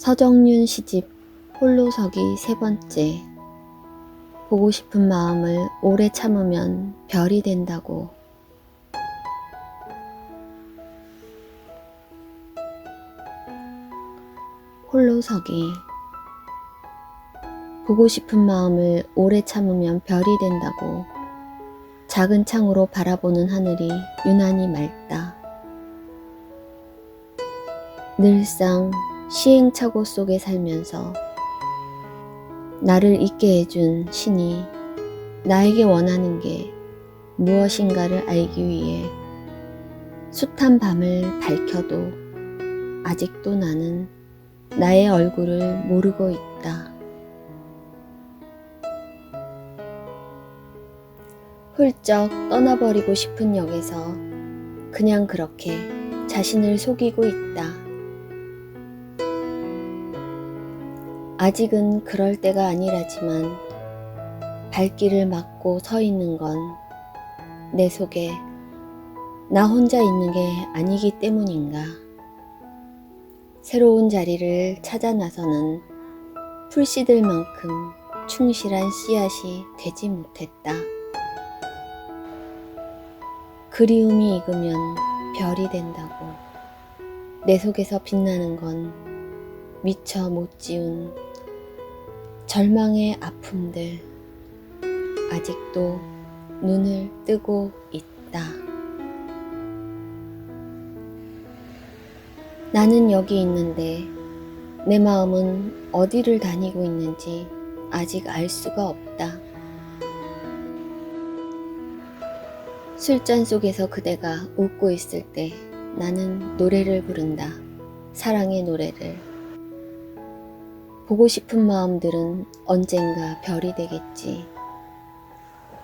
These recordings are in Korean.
서정윤 시집 홀로서기 세 번째. 보고 싶은 마음을 오래 참으면 별이 된다고. 홀로서기. 보고 싶은 마음을 오래 참으면 별이 된다고. 작은 창으로 바라보는 하늘이 유난히 맑다. 늘상 시행착오 속에 살면서 나를 있게 해준 신이 나에게 원하는 게 무엇인가를 알기 위해 숱한 밤을 밝혀도 아직도 나는 나의 얼굴을 모르고 있다. 훌쩍 떠나버리고 싶은 역에서 그냥 그렇게 자신을 속이고 있다. 아직은 그럴 때가 아니라지만 발길을 막고 서 있는 건 내 속에 나 혼자 있는 게 아니기 때문인가. 새로운 자리를 찾아 나서는 풀씨들 만큼 충실한 씨앗이 되지 못했다. 그리움이 익으면 별이 된다고. 내 속에서 빛나는 건 미처 못 지운 절망의 아픔들. 아직도 눈을 뜨고 있다. 나는 여기 있는데 내 마음은 어디를 다니고 있는지 아직 알 수가 없다. 술잔 속에서 그대가 웃고 있을 때 나는 노래를 부른다. 사랑의 노래를. 보고 싶은 마음들은 언젠가 별이 되겠지.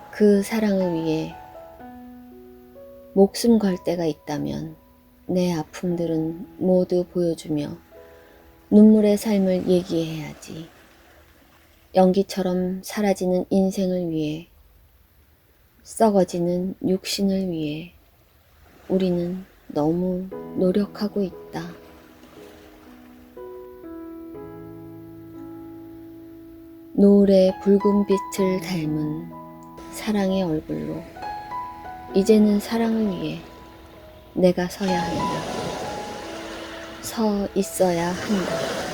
그 사랑을 위해 목숨 걸 때가 있다면 내 아픔들은 모두 보여주며 눈물의 삶을 얘기해야지. 연기처럼 사라지는 인생을 위해 썩어지는 육신을 위해 우리는 너무 노력하고 있다. 노을의 붉은 빛을 닮은 사랑의 얼굴로 이제는 사랑을 위해 내가 서야 한다. 서 있어야 한다.